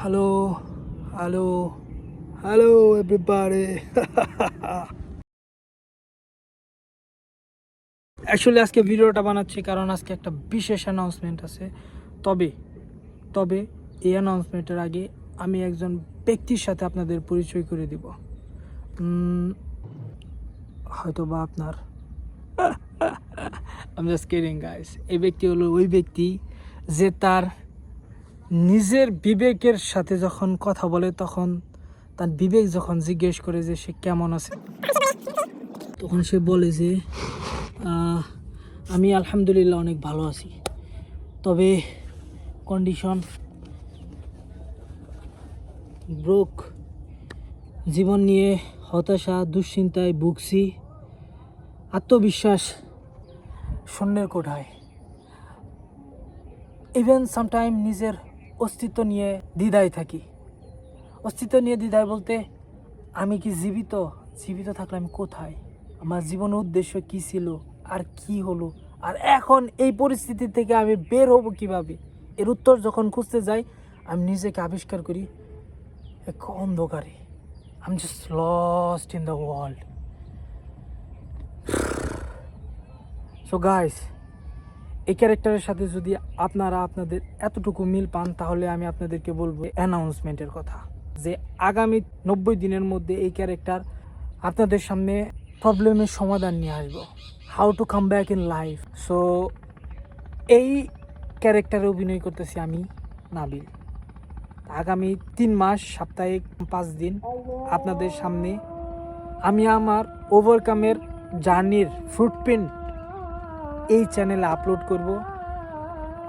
Hello hello hello everybody actually আজকে ভিডিওটা বানাচ্ছি কারণ আজকে একটা বিশেষ অ্যানাউন্সমেন্ট আছে। তবে তবে এই অ্যানাউন্সমেন্টের আগে আমি একজন ব্যক্তির সাথে আপনাদের পরিচয় করে দিব। হয়তো বা আপনার। আমি জাস্ট কিডিং গাইস এই ব্যক্তি হলো ওই ব্যক্তি যে তার নিজের বিবেকের সাথে যখন কথা বলে, তখন তার বিবেক যখন জিজ্ঞেস করে যে সে কেমন আছে, তখন সে বলে যে আমি আলহামদুলিল্লাহ অনেক ভালো আছি। তবে কন্ডিশন ব্রোক জীবন নিয়ে হতাশা, দুশ্চিন্তায় ভুগছি। আত্মবিশ্বাস শূন্যের কোঠায়। ইভেন সামটাইম নিজের অস্তিত্ব নিয়ে দ্বিধায় থাকি। অস্তিত্ব নিয়ে দ্বিধায় বলতে আমি কি জীবিত? জীবিত থাকলে আমি কোথায়? আমার জীবনের উদ্দেশ্য কি ছিল? আর কি হলো? আর এখন এই পরিস্থিতি থেকে আমি বের হব কীভাবে? এর উত্তর যখন খুঁজতে যাই, আমি নিজেকে আবিষ্কার করি এক অন্ধকারে। I am just lost in the world so guys এই ক্যারেক্টারের সাথে যদি আপনারা আপনাদের এতটুকু মিল পান, তাহলে আমি আপনাদেরকে বলব অ্যানাউন্সমেন্টের কথা। যে আগামী নব্বই দিনের মধ্যে এই ক্যারেক্টার আপনাদের সামনে প্রবলেমের সমাধান নিয়ে আসব। How to come back in life so এই ক্যারেক্টারে অভিনয় করতেছি আমি নাবিল। আগামী তিন মাস, সাপ্তাহিক পাঁচ দিন আপনাদের সামনে আমি আমার ওভারকামের জার্নির ফুটপ্রিন্ট এই চ্যানেলে আপলোড করব।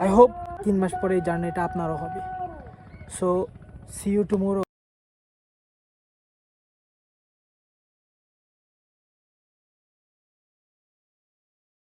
আই হোপ তিন মাস পরে এই জার্নিটা আপনারও হবে। So C you tomorrow